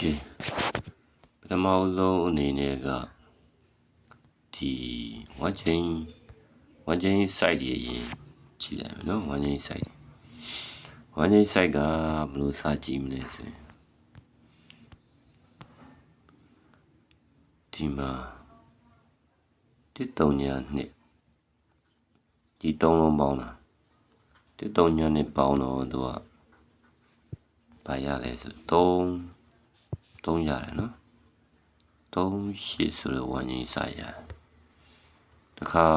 ကဲပထမဆုံးအနေနဲ့ကဒီဝမ်ချင်းဝမ်ချင်း site ရရင်ကြည့်လိုက်မယ်နော်ဝမ်ချင်း site ဝမ်ချင်း site ကဘယ်လိုစကြည့်မလဲဆိုရင်ဒီမှာတစ်တုံညာနှစ်ဒီသုံးလုံးပေါင်းတာတစ်တုံညာနှစ်ပေါင်းတော့သူကဘာရလဲဆို3 3ရတယ်နော်3ရှစ်ဆိုတော့ဝမ်းကြီးစာရတခါ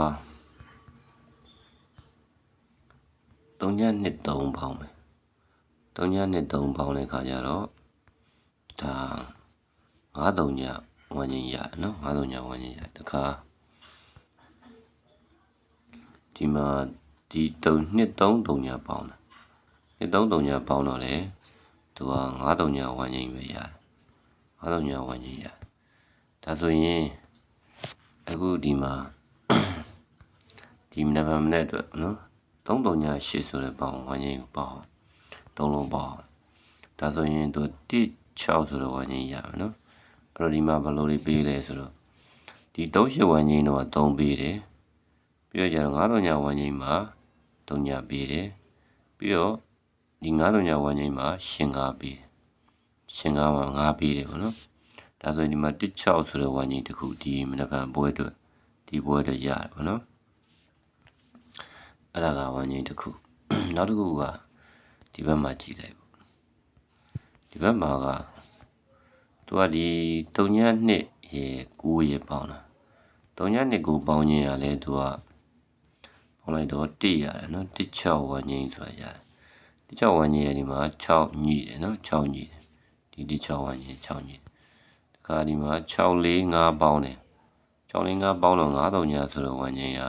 3ညနှစ်3ပေါင်းမယ်3ညနှစ်3ပေါင်းတဲ့ခါကျတော့ဒါ9 3ညဝမ်းကြီးရတယ်နော်9 3ညဝမ်းကြီးရတခါဒီမှာဒီ3နှစ်3 3ညပေါင်းတာနှစ်3 3ညပေါင်းတော့လေသူက9 3ညဝမ်းကြီးပဲရတယ် အားလုံးညာဝင်ကြီးရဒါဆိုရင်အခုဒီမှာဒီမနက်ဖြန်မနေ့အတွက်နော်3 3ညာ8ဆိုတဲ့ပေါင်းဝင်ကြီးကိုပေါင်းသုံးလုံးပေါင်းဒါဆိုရင်သူ1 6ဆိုတော့ဝင်ကြီးရမယ်နော်အဲ့တော့ဒီမှာဘယ်လိုလေးပေးလဲဆိုတော့ဒီ3 8ဝင်ကြီးတော့3ပေးတယ်ပြီးတော့ကျတော့9 3ညာဝင်ကြီးမှာ3ညာပေးတယ်ပြီးတော့ဒီ9 3ညာဝင်ကြီးမှာရှင်9ပေးတယ် ရှင်ကားမှာ9ပေးတယ်ပေါ့နော်ဒါဆိုရင်ဒီမှာ16ဆိုတဲ့ဝိုင်းကြီးတစ်ခုဒီမနက်ဖြန်ပွဲအတွက်ဒီပွဲအတွက်ရတယ်ပေါ့နော်အဲ့ဒါကဝိုင်းကြီးတစ်ခုနောက်တစ်ခုကဒီဘက်မှာကြည့်လိုက်ပေါ့ဒီဘက်မှာကသူကဒီ3ညနှစ်ရေ9ရေပေါင်းတာ3ညနှစ်ကိုပေါင်းခြင်းရလဲသူကပေါင်းလိုက်တော့1ရတယ်နော်16ဝိုင်းကြီးဆိုတာရတယ်16ဝိုင်းကြီးရဒီမှာ6ညိတယ်နော်6ညိတယ် ဒီဒီ6ဝန်းကျင်6ညတခါဒီမှာ6လေး5ပေါင်းတယ်6လေး5ပေါင်းတော့9တုံညာဆိုတော့ဝန်းကျင်က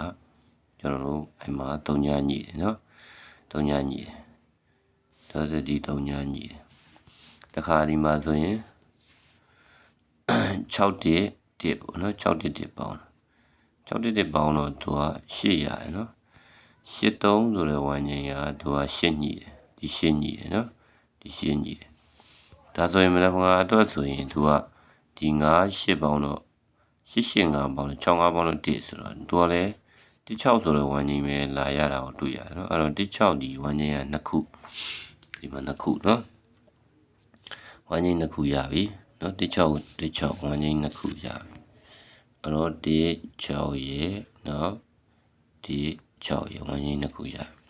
ကျွန်တော်တို့အဲ့မှာ3ညညတယ်နော်3ညညတယ်ဒါဆိုဒီ3ညညတယ်တခါဒီမှာဆိုရင်6တစ်တစ်ပေါ့နော်6တစ်တစ်ပေါင်း6တစ်တစ်ပေါင်းတော့သူက8ရတယ်နော်83ဆိုတဲ့ဝန်းကျင်ကသူက8ညတယ်ဒီ8ညတယ်နော်ဒီ8ညတယ် ဒါဆိုရင်မနက်ဖြန်အတွက်ဆိုရင်သူကဒီ9 8ပေါင်းတော့8 8 9ပေါင်း6 5ပေါင်းတော့1ဆိုတော့သူကလည်း16ဆိုတော့ဝမ်းကြီးပဲလာရတာကိုတွေ့ရတယ်နော်အဲ့တော့16ဒီဝမ်းကြီးက2ခုဒီမှာ2ခုနော်ဝမ်းကြီး2ခုရပြီနော်16 16ဝမ်းကြီး2ခုရပြီအဲ့တော့ဒီ6ရေနော်ဒီ6ရေဝမ်းကြီး2ခုရပြီ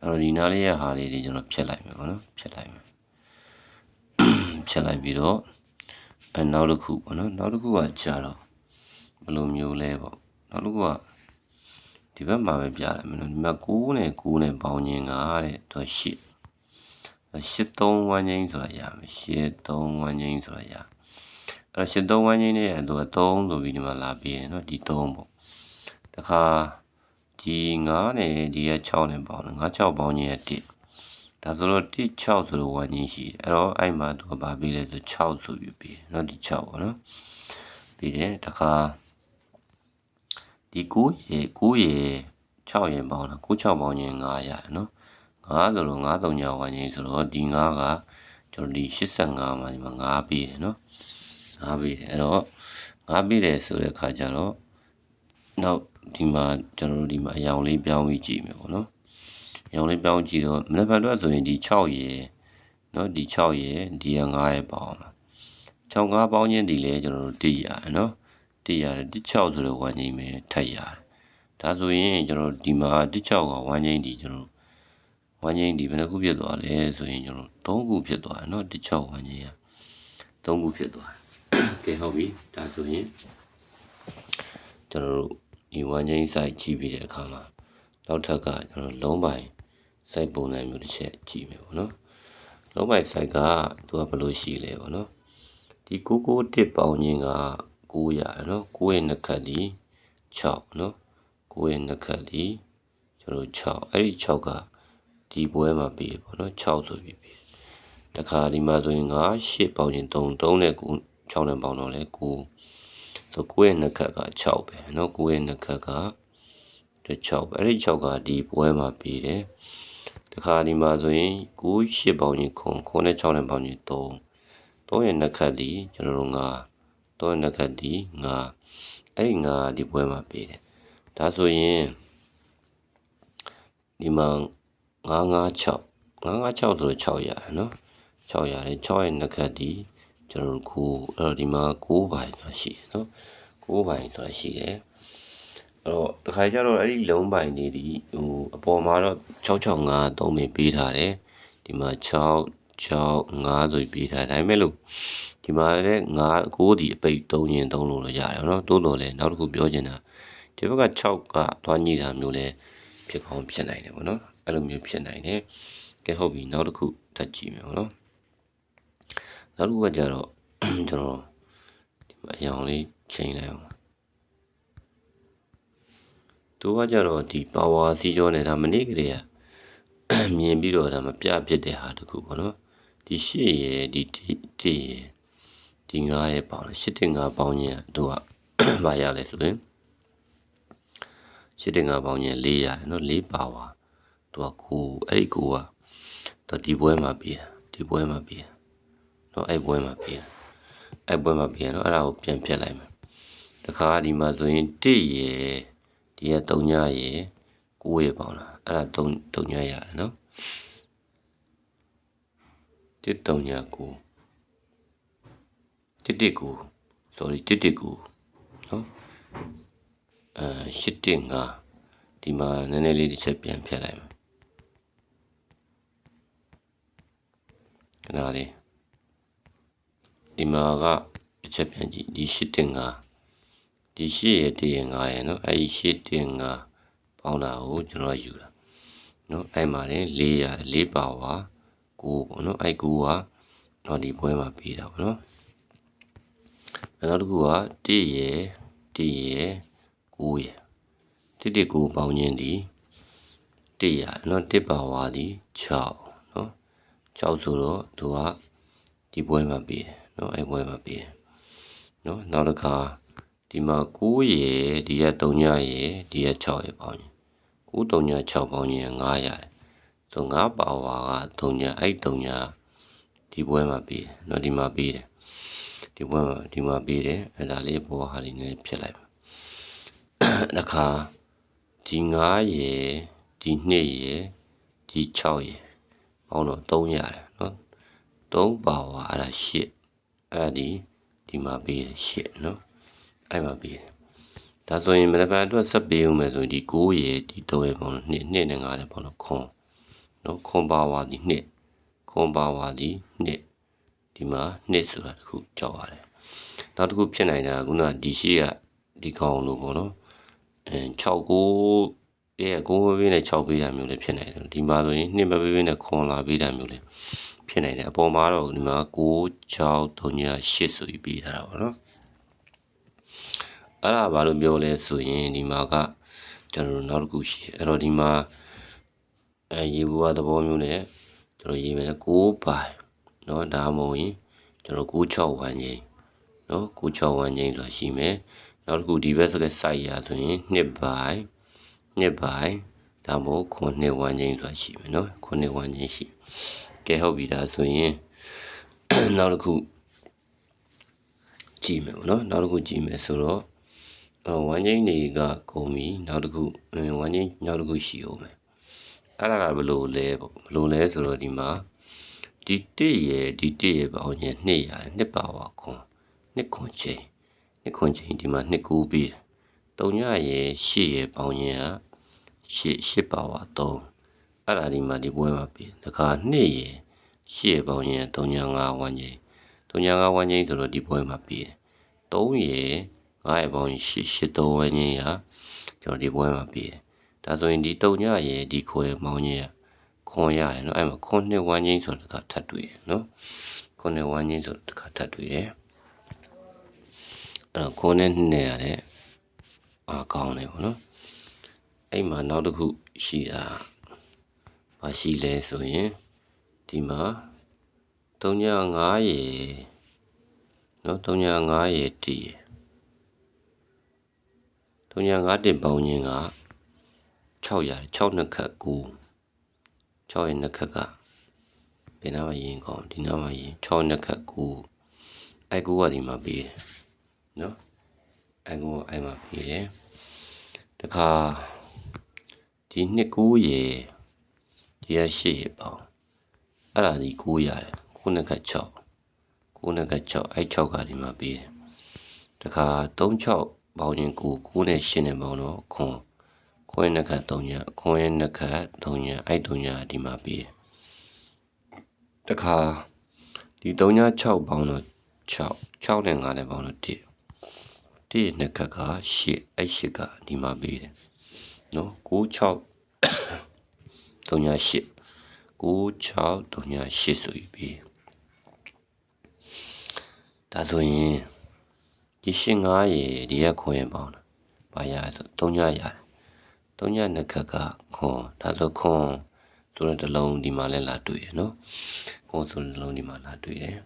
အဲ့တော့ဒီနားလေးရဟာလေးတွေကျွန်တော်ဖြတ်လိုက်မယ်ပေါ့နော်ဖြတ်လိုက်မယ် ဖြတ်လိုက်ပြီးတော့အဲနောက်တစ်ခုပေါ့နော်နောက်တစ်ခုကကြာတော့ဘယ်လိုမျိုးလဲပေါ့နောက်တစ်ခုကဒီဘက်မှာပဲပြလိုက်မယ်နော်ဒီမှာ9နဲ့9နဲ့ပေါင်းခြင်းကတဲ့တော့8 83ဝန်းချင်းဆိုတာရမယ်83ဝန်းချင်းဆိုတာရအဲ့တော့83ဝန်းချင်းနဲ့သူက3ဆိုပြီးဒီမှာလာပြီးရနော်ဒီ3ပေါ့တခါဒီ9နဲ့ဒီက6နဲ့ပေါင်းတယ်9 6ပေါင်းခြင်းက1 ဒါဆိုတော့1 6ဆိုတော့ဝါညင်းရှိတယ်အဲ့တော့အဲ့မှာသူကဗာပြီးလဲဆို6ဆိုပြီးပြီးเนาะဒီ6ပေါ့နော်ပြီးတယ်တခါဒီ9ရေ9ရေ6ရေပေါင်းတာ9 6ပေါင်းရင်9ရတယ်เนาะ9ဆိုတော့9 3ညဝါညင်းဆိုတော့ဒီ9ကကျွန်တော်ဒီ85မှာဒီမှာ9ပြီးတယ်เนาะ9ပြီးတယ်အဲ့တော့9ပြီးတယ်ဆိုတဲ့ခါကျတော့နောက်ဒီမှာကျွန်တော်တို့ဒီမှာအယောင်လေးပြောင်းပြီးကြည့်မယ်ပေါ့နော် ရောင်လေးပြောင်းကြည့်တော့မနက်ဖြန်တော့ဆိုရင်ဒီ6ရေเนาะဒီ6ရေဒီက9ရေပေါင်းမှာ6 5ပေါင်းချင်းဒီလေကျွန်တော်တို့တည်ရတယ်เนาะတည်ရတယ်ဒီ6ဆိုတော့ဝမ်းချင်းပဲထပ်ရတယ်ဒါဆိုရင်ကျွန်တော်ဒီမှာဒီ6ကဝမ်းချင်းဒီကျွန်တော်ဝမ်းချင်းဒီဘယ်နှခုဖြစ်သွားလဲဆိုရင်ကျွန်တော်3ခုဖြစ်သွားတယ်เนาะဒီ6ဝမ်းချင်းက3ခုဖြစ်သွားတယ်ကဲဟုတ်ပြီဒါဆိုရင်ကျွန်တော်တို့ဒီဝမ်းချင်းစိုက်ကြည့်ပြီးတဲ့အခါမှာနောက်ထပ်ကကျွန်တော်လုံးပိုင် စိုက်ပုံစံမျိုးတစ်ချက်ကြည့်မယ်ပေါ့နော်လုံးပိုင်စိုက်ကသူကဘယ်လိုရှိလဲပေါ့နော်ဒီ99တစ်ပေါင်းခြင်းက900ရနော်9ရဲ့နှစ်ခတ်ဒီ6နော်9ရဲ့နှစ်ခတ်ဒီကျွန်တော်6အဲ့ဒီ6ကဒီပွဲမှာပြီးပေါ့နော်6ဆိုပြီးပြီးတခါဒီမှာဆိုရင်9 8ပေါင်းခြင်း3 3နဲ့9 6နဲ့ပေါင်းတော့လဲ9ဆို9ရဲ့နှစ်ခတ်က6ပဲနော်9ရဲ့နှစ်ခတ်က6ပဲအဲ့ဒီ6ကဒီပွဲမှာပြီးတယ် တခါဒီမှာဆိုရင်9 8ပေါင်းကြီးခွန်ခွန်နဲ့6နဲ့ပေါင်းကြီး3 3ရဲ့နှစ်ခတ်ဒီကျွန်တော်တို့ငါ3ရဲ့နှစ်ခတ်ဒီငါအဲ့ဒီငါဒီပွဲမှာပေးတယ်ဒါဆိုရင်ဒီမှာ956 956ဆိုတော့6ရတယ်နော်6ရတယ်6ရဲ့နှစ်ခတ်ဒီကျွန်တော်တို့ကိုအဲ့တော့ဒီမှာ9ပိုင်းဆိုတာရှိတယ်နော်9ပိုင်းဆိုတာရှိတယ် အဲ့တော့တခါကျတော့အဲ့ဒီလုံးပိုင်းနေဒီဟိုအပေါ်မှာတော့665 3ပင်ပေးထားတယ်ဒီမှာ6 6 5ဆိုပြီးထားဒါပေမဲ့လို့ဒီမှာလည်း9 9ဒီအပိတ်3ရင်3လို့လည်းရတယ်နော်တိုးတော်လည်းနောက်တစ်ခုပြောချင်တာဒီဘက်က6ကသွားညိတာမျိုးလည်းဖြစ်ကောင်းဖြစ်နိုင်တယ်ပေါ့နော်အဲ့လိုမျိုးဖြစ်နိုင်တယ်ကဲဟုတ်ပြီနောက်တစ်ခုထပ်ကြည့်မယ်ပေါ့နော်နောက်တစ်ခုကကြတော့ကျွန်တော်ဒီမှာအရောင်လေးချိန်လိုက်အောင် သူကကြတော့ဒီ power စီးကြောနဲ့ဒါမနေ့ကလေးကမြင်ပြီးတော့ဒါမပြဖြစ်တဲ့ဟာတခုပေါ့နော်ဒီရှစ်ရယ်ဒီတိရယ်ဒီငါးရယ်ပေါင်းရှစ်တင်ငါးပေါင်းချင်းတို့ကဘာရလဲဆိုရင်ရှစ်တင်ငါးပေါင်းချင်း၄ရတယ်နော်၄ပါဝါတို့ကကိုအဲ့ဒီကိုကတော့ဒီပွဲမှာပြီးတာဒီပွဲမှာပြီးတာနော်အဲ့ပွဲမှာပြီးတာအဲ့ပွဲမှာပြီးတာနော်အဲ့ဒါကိုပြန်ပြတ်လိုက်မယ်တခါဒီမှာဆိုရင်တိရယ် ဒီက3ညရယ်9ရယ်ပေါင်းလာအဲ့ဒါ3 3ညရတယ်နော်တစ်တုံညာကိုတစ်တစ်ကို sorry တစ်တစ်ကိုနော်အဲရှစ်တင်ကဒီမှာနည်းနည်းလေးတစ်ချက်ပြန်ဖြတ်လိုက်မယ်ခဏလေးဒီမှာကတစ်ချက်ပြန်ကြည့်ဒီရှစ်တင်က ဒီရှစ်ရဲ့တရင်ငါရဲ့နော်အဲဒီရှစ်တင်ကပေါင်းတာကိုကျွန်တော်ယူတာနော်အဲ့မှာလေ4ရတယ်4ပါဝါ9ပေါ့နော်အဲ့9ကတော့ဒီပွဲမှာပေးတာပေါ့နော်နောက်တစ်ခုက1ရယ်1ရယ်9ရယ်1 1 9ပေါင်းခြင်းဒီ1ရနော်1ပါဝါဒီ6နော်6ဆိုတော့သူကဒီပွဲမှာပေးတယ်နော်အဲ့ပွဲမှာပေးတယ်နော်နောက်တစ်ခါ ဒီမှာ9ရယ်ဒီက3ညရယ်ဒီက6ရယ်ပေါင်းခြင်း9 3ည6ပေါင်းခြင်း9ရတယ်ဆိုငါပါဝါက3ညာအဲ့3ညာဒီပွဲမှာပြီးတယ်နော်ဒီမှာပြီးတယ်ဒီပွဲမှာဒီမှာပြီးတယ်အဲ့ဒါလေးဘောဟာလေးနဲ့ဖြစ်လိုက်တခါဒီ9ရယ်ဒီ2ရယ်ဒီ6ရယ်ပေါင်းတော့3ရတယ်နော်3ပါဝါအဲ့ဒါ8အဲ့ဒါဒီဒီမှာပြီးတယ်8နော် အဲ့မှာပြီးတယ်ဒါဆိုရင်မနက်ဖြန်အတွက်ဆက်ပေးဦးမယ်ဆိုရင်ဒီ9ရယ်ဒီ3ရယ်ပေါင်းတော့2 2နဲ့9နဲ့ပေါင်းတော့ခွန်နော်ခွန်ပါဝါဒီနှစ်ခွန်ပါဝါဒီနှစ်ဒီမှာနှစ်ဆိုတာတစ်ခုကြောက်ရတယ်နောက်တစ်ခုဖြစ်နိုင်တာကခုနဒီရှိကဒီကောင်လို့ပေါ့နော်အဲ6ကိုရဲ့ကိုဝေးဝေးနဲ့6ပေးတာမျိုးလည်းဖြစ်နိုင်တယ်ဒီမှာဆိုရင်နှစ်မပေးပေးနဲ့ခွန်လာပေးတာမျိုးလည်းဖြစ်နိုင်တယ်အပေါ်မှာတော့ဒီမှာ6 6 3 8ဆိုပြီးပေးထားတာပေါ့နော် အဲ့ဒါဘာလို့ပြောလဲဆိုရင်ဒီမှာကကျွန်တော်တို့နောက်တစ်ခုရှိအဲ့တော့ဒီမှာအဲရေဘူးကသဘောမျိုးနဲ့ကျွန်တော်ရေးမယ်6ပိုင်เนาะဒါမှမဟုတ်ရင်ကျွန်တော်96ဝန်းချင်းเนาะ96ဝန်းချင်းဆိုတာရှိမယ်နောက်တစ်ခုဒီဘက်ဆိုတဲ့ site ရဆိုရင်2ပိုင်2ပိုင်ဒါမှမဟုတ်9ဝန်းချင်းဆိုတာရှိမယ်เนาะ9ဝန်းချင်းရှိကဲဟုတ်ပြီဒါဆိုရင်နောက်တစ်ခုကြည့်မယ်ပေါ့နော်နောက်တစ်ခုကြည့်မယ်ဆိုတော့ ဝမ်းချင်းတွေကကုန်ပြီနောက်တစ်ခုဝမ်းချင်းနောက်တစ်ခုရှိအောင်မယ်အဲ့ဒါကဘယ်လိုလဲပေါ့ဘယ်လိုလဲဆိုတော့ဒီမှာဒီတစ်ရယ်ဒီတစ်ရယ်ပေါင်းရင်2ရတယ်နှစ်ပါဝါခွန်နှစ်ခွန်ချိန်နှစ်ခွန်ချိန်ဒီမှာနှစ်ကူပြီးတုံညရယ်ရှစ်ရယ်ပေါင်းရင်ကရှစ်ရှစ်ပါဝါ3အဲ့ဒါဒီမှာဒီပွဲမှာပြီးတခါ2ရယ်ရှစ်ရယ်ပေါင်းရင်တုံည5ဝန်းချိန်တုံည5ဝန်းချိန်ဆိုတော့ဒီပွဲမှာပြီး3ရယ်9ရယ်ပေါ ငားရပေါင်းရှစ်ရှစ်သုံးဝန်းကျင်ရာကျွန်တော်ဒီပွဲမှာပြီးတယ်ဒါဆိုရင်ဒီတုံညရဲ့ဒီခွဲမောင်းကြီးကခွန်ရတယ်နော်အဲ့မှာခွန်နှစ်ဝန်းကျင်ဆိုတော့ထပ်တွေ့ရနော်ခွန်နှစ်ဝန်းကျင်ဆိုတော့ထပ်တွေ့ရအဲ့တော့ခွန်နဲ့နှစ်ရတဲ့အာကောင်းတယ်ပေါ့နော်အဲ့မှာနောက်တစ်ခုရှိတာမရှိလဲဆိုရင်ဒီမှာ3.5ရေเนาะ3.5ရေတည်ရေ 3951ပေါင်းခြင်းက600 62ခက်9 6ရဲ့နှစ်ခက်ကဘယ်နာမှာရင်ကောင်းဒီနာမှာရင်6ရဲ့နှစ်ခက်9အဲ9ကဒီမှာပေးတယ်နော်အဲ9ကအဲမှာပေးတယ်တခါဒီနှစ်9ရဲ့ဒီရ8ရဲ့ပေါင်းအဲ့ဒါဒီ9ရတယ်9နှစ်ခက်6 9နှစ်ခက်6အဲ6ကဒီမှာပေးတယ်တခါ36 ပေါင်းရင်9 9နဲ့8နဲ့ပေါင်းတော့ခွန်ခွန်ရဲ့နှစ်ခတ်3ညခွန်ရဲ့နှစ်ခတ်3ညအဲ3ညဒီမှာပေးတယ်တခါဒီ3ည6ပေါင်းတော့6 6နဲ့9နဲ့ပေါင်းတော့1ဒီနှစ်ခတ်က8အဲ8ကဒီမှာပေးတယ်နော်9 6 3ည8 9 6 3ည8ဆိုပြီးပေးဒါဆိုရင် ဒီရှင်း9ရေဒီရက်ခွန်ရင်ပေါင်းတာဘာရဆို3ညရတယ်3ညနှစ်ခတ်ကခွန်ဒါဆိုခွန်ဆိုတဲ့တစ်လုံးဒီမှာလဲလာတွေ့ရနော်ခွန်ဆိုတဲ့တစ်လုံးဒီမှာလာတွေ့တယ်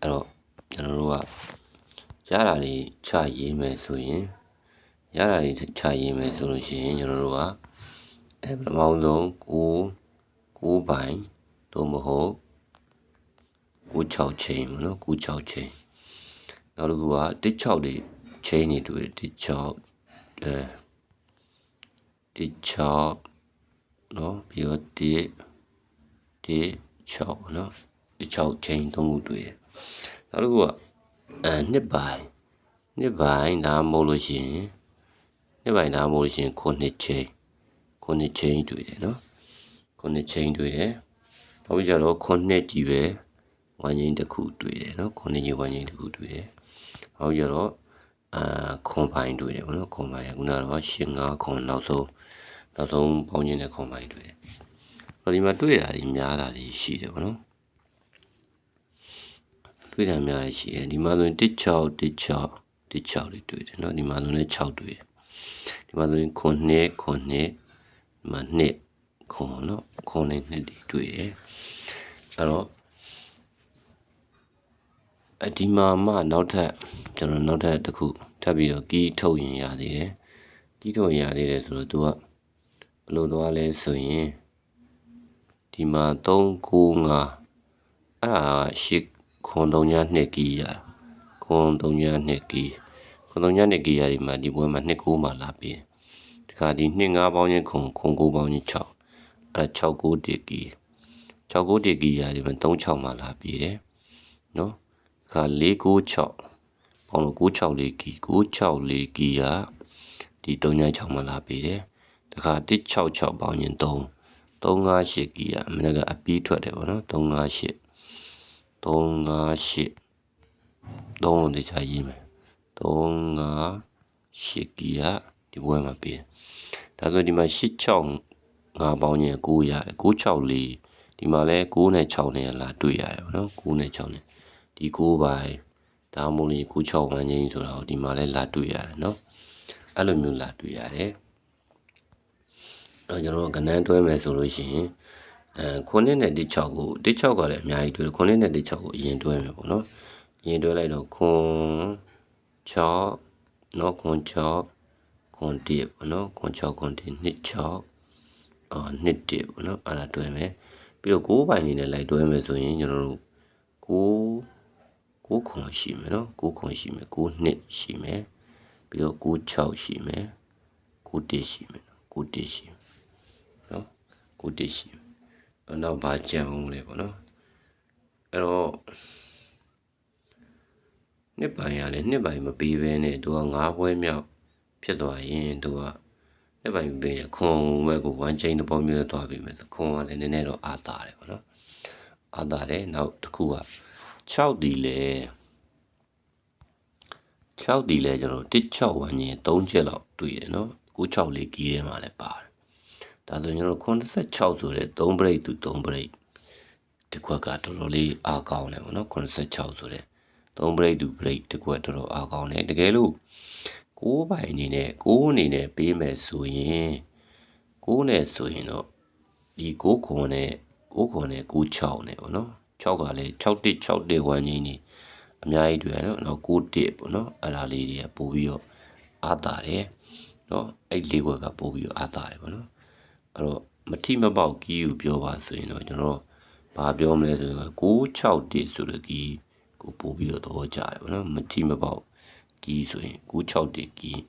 အဲ့တော့ကျွန်တော်တို့ကရတာတွေချရေးမယ်ဆိုရင်ရတာတွေချရေးမယ်ဆိုလို့ရှိရင်ကျွန်တော်တို့ကအဲပထမဆုံး9 9ပိုင်းသို့မဟုတ်9 6ချိန်မနော်9 6ချိန် နောက်တစ်ခုကတစ်6တွေချိန်နေတွေ့တစ်6အဲတစ်6နော်ပြီးတော့တစ်တစ်6နော်တစ်6ချိန်သုံးခုတွေ့တယ်နောက်တစ်ခုကအဲနှစ်ပိုင်းနှစ်ပိုင်းဒါမဟုတ်လို့ရှိရင်နှစ်ပိုင်းဒါမဟုတ်လို့ရှိရင်ခုနှစ်ချိန်ခုနှစ်ချိန်တွေ့တယ်နော်ခုနှစ်ချိန်တွေ့တယ်နောက်ပြီးကြတော့ခုနှစ်ကြီးပဲဝမ်းကြီးတစ်ခုတွေ့တယ်နော်ခုနှစ်ကြီးဝမ်းကြီးတစ်ခုတွေ့တယ် နောက်ကြတော့အာခွန်ပိုင်းတွေ့တယ်ဗောနော်ခွန်ပိုင်းခုနကတော့ရှင်းငါခွန်နောက်ဆုံးနောက်ဆုံးပေါင်းခြင်းတဲ့ခွန်ပိုင်းတွေ့တယ်ဟိုဒီမှာတွေ့တာဒီများတာဒီရှိတယ်ဗောနော်တွေ့တာများတယ်ရှိတယ်ဒီမှာဆိုရင်16 16 16လေးတွေ့တယ်နော်ဒီမှာဆိုရင်6တွေ့တယ်ဒီမှာဆိုရင်ခွန်နှစ်ခွန်နှစ်ဒီမှာနှစ်ခွန်နော်ခွန်နဲ့နှစ်တွေတွေ့တယ်အဲ့တော့ အဒီမှာမှနောက်ထပ်ကျွန်တော်နောက်ထပ်တစ်ခုထပ်ပြီးတော့ကီးထုတ်ရင်ရသေးတယ်ကီးထုတ်ရင်ရသေးတယ်ဆိုတော့ तू ကဘယ်လိုသွားလဲဆိုရင်ဒီမှာ395အဲ့ဒါရှစ်ခွန်3ညနှစ်ကီးရခွန်3ညနှစ်ကီးခွန်3ညနှစ်ကီးရဒီမှာဒီဘွဲမှာနှစ်9မှာလာပြီးဒီခါဒီနှစ်9ပေါင်းချင်းခွန်ခွန်9ပေါင်းချင်း6အဲ့ဒါ6 9တကီး6 9တကီးရဒီမှာ36မှာလာပြီးတယ်နော် ခါ496ပေါင်းလို့96လေးကီ96လေးကီကဒီ396မှာလာပေးတယ်တခါ166ပေါင်းရင်3 358ကီကအမနကအပီးထွက်တယ်ဗောနော်358 358 3လို့တခြားရေးမယ်358ကီကဒီဘွဲမှာပေးတယ်ဒါဆိုဒီမှာ86ငါပေါင်းရင်9ရတယ်964ဒီမှာလဲ9နဲ့6နဲ့လာတွေ့ရတယ်ဗောနော်9နဲ့6နဲ့ ဒီ9ပိုင်းဒါမှမဟုတ်ရင်9 6ဝန်းချင်းဆိုတာကိုဒီမှာလဲလာတွေ့ရတယ်နော်အဲ့လိုမျိုးလာတွေ့ရတယ်တော့ကျွန်တော်ကဏ္ဍတွဲမယ်ဆိုလို့ရှိရင်အဲခုနှစ်နဲ့တစ်6ကိုတစ်6ကလည်းအများကြီးတွေ့တယ်ခုနှစ်နဲ့တစ်6ကိုအရင်တွဲမယ်ပေါ့နော်အရင်တွဲလိုက်တော့ခွန်6နော်ခွန်6ခွန်1ပေါ့နော်ခွန်6ခွန်1နှစ်6အာနှစ်1ပေါ့နော်အဲ့ဒါတွဲမယ်ပြီးတော့9ပိုင်းနေနဲ့လိုက်တွဲမယ်ဆိုရင်ကျွန်တော်တို့9 9ခွန်ရှိမယ်နော်9ခွန်ရှိမယ်9နှစ်ရှိမယ်ပြီးတော့9 6ရှိမယ်9 1ရှိမယ်နော်9 1ရှိမယ်နော်9 1ရှိမယ်နောက်ဘာကြံအောင်လဲပေါ့နော်အဲ့တော့နှစ်ပိုင်းရလဲနှစ်ပိုင်းမပြီးဘဲနဲ့သူက9ပွဲမြောက်ဖြစ်သွားရင်သူကနှစ်ပိုင်းပြီးရင်ခွန်ဘက်ကို1 chain တစ်ပေါင်းမျိုးသွားပြီမယ်ခွန်ကလည်းနည်းနည်းတော့အာသာတယ်ပေါ့နော်အာသာတယ်နောက်တစ်ခုက 6ဒီလေ6ဒီလေကျွန်တော်16ဝန်းကျင်3ချက်လောက်တွေ့တယ်နော်96လေးကီးထဲမှာလည်းပါတယ်ဒါဆိုကျွန်တော်86ဆိုတဲ့3 break သူ3 break ဒီကွက်ကတော်တော်လေးအားကောင်းတယ်ပေါ့နော်86ဆိုတဲ့3 break သူ break ဒီကွက်တော်တော်အားကောင်းတယ်တကယ်လို့6ပိုင်အနေနဲ့6အနေနဲ့ပေးမယ်ဆိုရင်6နဲ့ဆိုရင်တော့ဒီ6ခွန်နဲ့6ခွန်နဲ့96နဲ့ပေါ့နော် 6ကလည်း6တစ်6တစ်ဝန်းချင်းနေအများကြီးတွေ့ရနော်နောက်6တစ်ပေါ့နော်အဲ့ဒါလေးတွေကပို့ပြီးတော့အားတာတယ်နော်အဲ့လေးခွက်ကပို့ပြီးတော့အားတာတယ်ပေါ့နော်အဲ့တော့မထိမပေါက်ကီးကိုပြောပါဆိုရင်တော့ကျွန်တော်ဘာပြောမလဲဆိုတော့661ဆိုတဲ့ကီးကိုပို့ပြီးတော့သဘောကျတယ်ဗောနော်မတိမပေါက်ကီးဆိုရင်961ကီး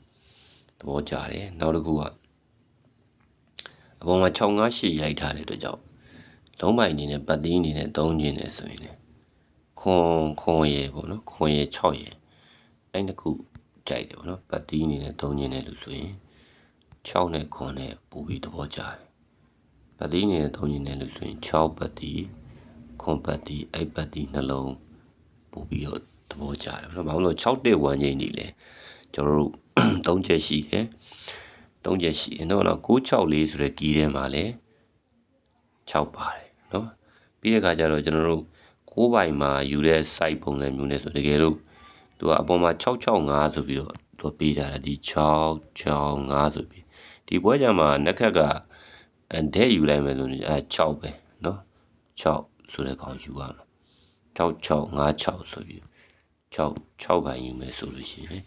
သဘောကျတယ်နောက်တစ်ခုကအပေါ်မှာ658ရိုက်ထားတဲ့အတွက်ကြောင့် လုံးပိုင်အနေနဲ့ပတ်သီးအနေနဲ့သုံးခြင်းနဲ့ဆိုရင်လေခွန်ခွန်ရေပေါ့နော်ခွန်ရေ6ရေအဲ့တစ်ခုကြိုက်တယ်ပေါ့နော်ပတ်သီးအနေနဲ့သုံးခြင်းနဲ့လို့ဆိုရင်6နဲ့ခွန်နဲ့ပို့ပြီးသဘောကျတယ်ပတ်သီးအနေနဲ့သုံးခြင်းနဲ့လို့ဆိုရင်6ပတ်သီးခွန်ပတ်သီးအဲ့ပတ်သီးနှလုံးပို့ပြီးတော့သဘောကျတယ်ပေါ့နော်ဘာလို့လဲ6တက်1ချိန်ကြီးလေကျွန်တော်တို့3ချက်ရှိတယ်3ချက်ရှိရင်တော့964ဆိုတဲ့ကီးထဲမှာလည်း 6ပါတယ်နော်ပြီးတဲ့အခါကျတော့ကျွန်တော်တို့6ပိုင်မှာယူတဲ့ site ပုံစံမျိုးနဲ့ဆိုတကယ်လို့သူကအပေါ်မှာ665ဆိုပြီးတော့သူပေးထားတယ်ဒီ665ဆိုပြီးဒီပွဲကြမှာနက်ခက်ကအဲဒဲယူလိုက်မယ်ဆိုရင်အဲ6ပဲနော်6ဆိုတဲ့ကောင်ယူရမှာ6656ဆိုပြီး6 6ပိုင်ယူမယ်ဆိုလို့ရှိရင်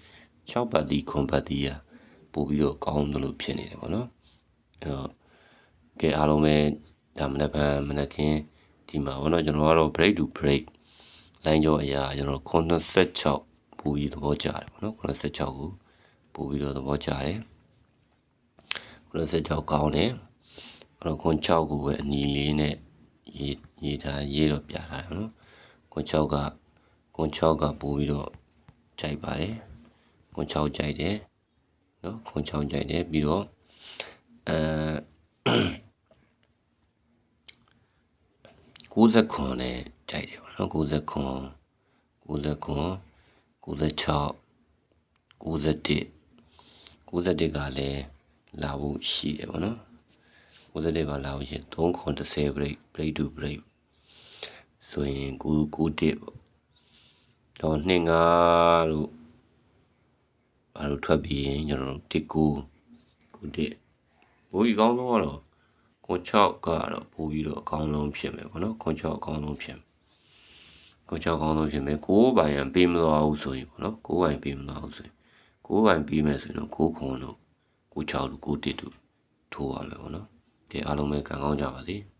6ပတ်တီခွန်ပတ်တီကပို့ပြီးတော့ကောင်းတယ်လို့ဖြစ်နေတယ်ပေါ့နော်အဲတော့ကဲအားလုံးပဲ ဒါမနက်ဖြန်မနက်ခင်းဒီမှာဘောနော်ကျွန်တော်ကတော့ break to break လိုင်းကြောအရာကျွန်တော်96ပို့ပြီးသဘောကျတယ်ဘောနော်96ကိုပို့ပြီးတော့သဘောကျတယ်96ကောင်းတယ်အဲ့တော့ခွန်6ကိုပဲအနီလေးနဲ့ရေးရေးထားရေးတော့ပြထားတယ်နော်ခွန်6ကခွန်6ကပို့ပြီးတော့ကြိုက်ပါတယ်ခွန်6ကြိုက်တယ်နော်ခွန်6ကြိုက်တယ်ပြီးတော့အဲ 69နဲ့ကြိုက်တယ်ပေါ့နော်69 69 96 91 91ကလည်းလာဖို့ရှိတယ်ပေါ့နော်91ပါလာဖို့ရှိ3ခွန်30 break break to break ဆိုရင်9 91ပေါ့တော့2 5လို့ဘာလို့ထွက်ပြီးရင်ကျွန်တော်တို့19 91ဘိုးကြီးကောင်းဆုံးကတော့ ခွန်6ကတော့ပို့ပြီးတော့အကောင်းဆုံးဖြစ်မယ်ပေါ့နော်ခွန်6အကောင်းဆုံးဖြစ်မယ်ခွန်6အကောင်းဆုံးဖြစ်မယ်ကိုးပိုင်ရန်ပေးမသွားဘူးဆိုရင်ပေါ့နော်ကိုးပိုင်ပေးမသွားဘူးဆိုရင်ကိုးပိုင်ပေးမယ်ဆိုရင်တော့ကိုးခွန်တို့ကို6တို့ကို1တို့ထိုးရမယ်ပေါ့နော်ဒီအားလုံးပဲကံကောင်းကြပါစေ။